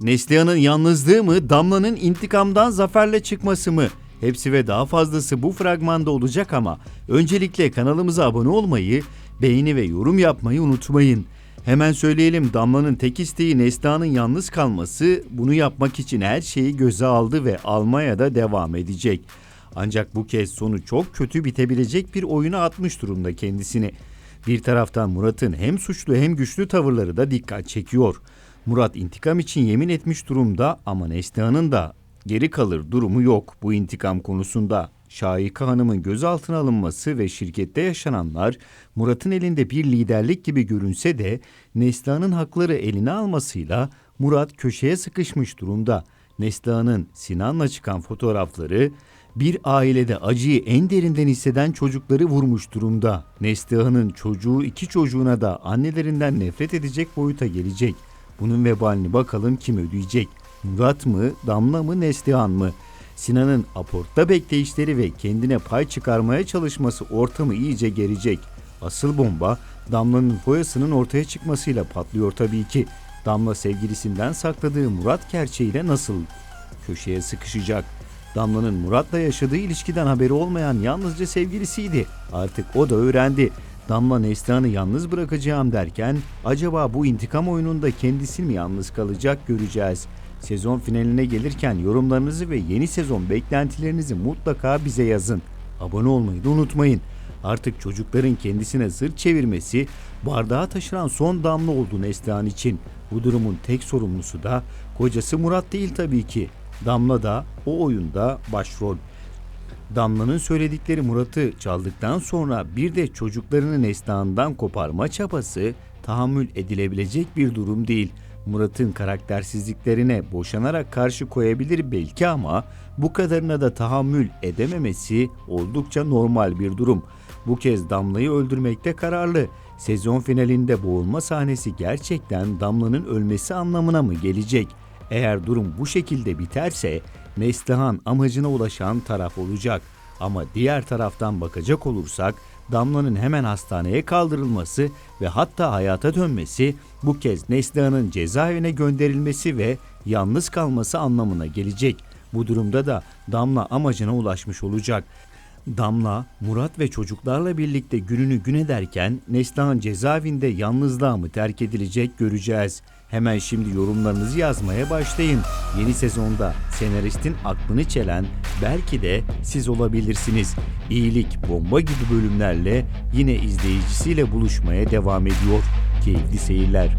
Neslihan'ın yalnızlığı mı, Damla'nın intikamdan zaferle çıkması mı? Hepsi ve daha fazlası bu fragmanda olacak ama öncelikle kanalımıza abone olmayı, beğeni ve yorum yapmayı unutmayın. Hemen söyleyelim Damla'nın tek isteği Neslihan'ın yalnız kalması, bunu yapmak için her şeyi göze aldı ve almaya da devam edecek. Ancak bu kez sonu çok kötü bitebilecek bir oyuna atmış durumda kendisini. Bir taraftan Murat'ın hem suçlu hem güçlü tavırları da dikkat çekiyor. Murat intikam için yemin etmiş durumda ama Neslihan'ın da geri kalır durumu yok bu intikam konusunda. Şahika Hanım'ın gözaltına alınması ve şirkette yaşananlar Murat'ın elinde bir liderlik gibi görünse de Neslihan'ın hakları eline almasıyla Murat köşeye sıkışmış durumda. Neslihan'ın Sinan'la çıkan fotoğrafları bir ailede acıyı en derinden hisseden çocukları vurmuş durumda. Neslihan'ın çocuğu iki çocuğuna da annelerinden nefret edecek boyuta gelecek. Bunun vebalini bakalım kim ödeyecek? Murat mı, Damla mı, Neslihan mı? Sinan'ın aportta bekleyişleri ve kendine pay çıkarmaya çalışması ortamı iyice gerecek. Asıl bomba Damla'nın foyasının ortaya çıkmasıyla patlıyor tabii ki. Damla sevgilisinden sakladığı Murat gerçeğiyle nasıl köşeye sıkışacak? Damla'nın Murat'la yaşadığı ilişkiden haberi olmayan yalnızca sevgilisiydi. Artık o da öğrendi. Damla Neslihan'ı yalnız bırakacağım derken acaba bu intikam oyununda kendisi mi yalnız kalacak göreceğiz. Sezon finaline gelirken yorumlarınızı ve yeni sezon beklentilerinizi mutlaka bize yazın. Abone olmayı da unutmayın. Artık çocukların kendisine sırt çevirmesi bardağı taşıran son damla oldu Neslihan için. Bu durumun tek sorumlusu da kocası Murat değil tabii ki. Damla da o oyunda başrol. Damla'nın söyledikleri Murat'ı çaldıktan sonra bir de çocuklarını Neslihan'dan koparma çabası tahammül edilebilecek bir durum değil. Murat'ın karaktersizliklerine boşanarak karşı koyabilir belki ama bu kadarına da tahammül edememesi oldukça normal bir durum. Bu kez Damla'yı öldürmekte kararlı. Sezon finalinde boğulma sahnesi gerçekten Damla'nın ölmesi anlamına mı gelecek? Eğer durum bu şekilde biterse Neslihan amacına ulaşan taraf olacak. Ama diğer taraftan bakacak olursak Damla'nın hemen hastaneye kaldırılması ve hatta hayata dönmesi bu kez Neslihan'ın cezaevine gönderilmesi ve yalnız kalması anlamına gelecek. Bu durumda da Damla amacına ulaşmış olacak. Damla, Murat ve çocuklarla birlikte gününü gün ederken Neslihan cezaevinde yalnızlığa mı terk edilecek göreceğiz. Hemen şimdi yorumlarınızı yazmaya başlayın. Yeni sezonda senaristin aklını çelen belki de siz olabilirsiniz. İyilik bomba gibi bölümlerle yine izleyicisiyle buluşmaya devam ediyor. Keyifli seyirler.